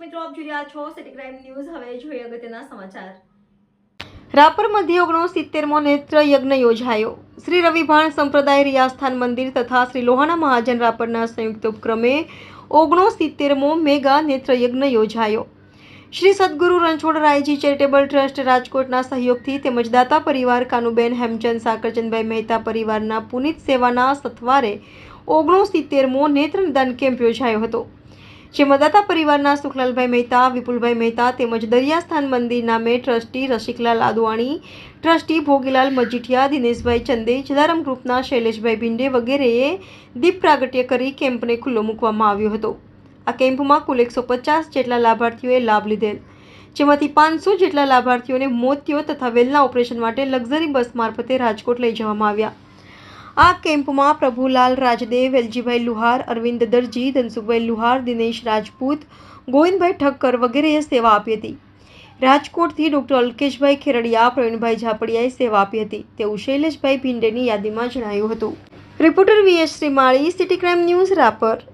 જોઈ રહ્યા છો સિટી ક્રાઇમ ન્યૂઝ. હવે જોઈએ અગત્યના સમાચાર. રાપર મધ્ય ઓગણસિત્તેરમો નેત્ર યજ્ઞ યોજાયો. શ્રી રવિભાણ સંપ્રદાય રિયાસ્થાન મંદિર તથા શ્રી લોહાણા મહાજન રાપરના સંયુક્ત ઉપક્રમે ઓગણસિત્તેરમો મેગા નેત્ર યજ્ઞ યોજાયો. શ્રી સદગુરુ રણછોડરાયજી ચેરિટેબલ ટ્રસ્ટ રાજકોટના સહયોગથી તેમજ દાતા પરિવાર કાનુબેન હેમચંદ સાકરચંદભાઈ મહેતા પરિવારના પુનિત સેવાના સથવારે ઓગણસિત્તેરમો નેત્રદાન કેમ્પ યોજાયો હતો. જેમાં દાતા પરિવારના સુખલાલભાઈ મહેતા, વિપુલભાઈ મહેતા તેમજ દરિયાસ્થાન મંદિર નામે ટ્રસ્ટી રસિકલાલ આદવાણી, ટ્રસ્ટી ભોગીલાલ મજીઠિયા, દિનેશભાઈ ચંદે, જલારામ ગ્રુપના શૈલેષભાઈ ભિંડે વગેરેએ દીપ પ્રાગટ્ય કરી કેમ્પને ખુલ્લો મૂકવામાં આવ્યો હતો. આ કેમ્પમાં કુલ એકસો પચાસ જેટલા લાભાર્થીઓએ લાભ લીધેલ. જેમાંથી પાંચસો જેટલા લાભાર્થીઓને મોતિયો તથા વેલના ઓપરેશન માટે લક્ઝરી બસ મારફતે રાજકોટ લઈ જવામાં આવ્યા. આ કેમ્પમાં પ્રભુલાલ રાજદેવ વેલજીભાઈ લુહાર, અરવિંદ દરજી ધનસુખભાઈ લુહાર, દિનેશ રાજપૂત, ગોવિંદભાઈ ઠક્કર વગેરેએ સેવા આપી હતી. રાજકોટથી ડોક્ટર અલ્કેશભાઈ ખેરડિયા, પ્રવીણભાઈ ઝાપડિયાએ સેવા આપી હતી. તેવું શૈલેષભાઈ ભિંડેની યાદીમાં જણાયું હતું. Reporter VS Shrimali, city crime news Rapar.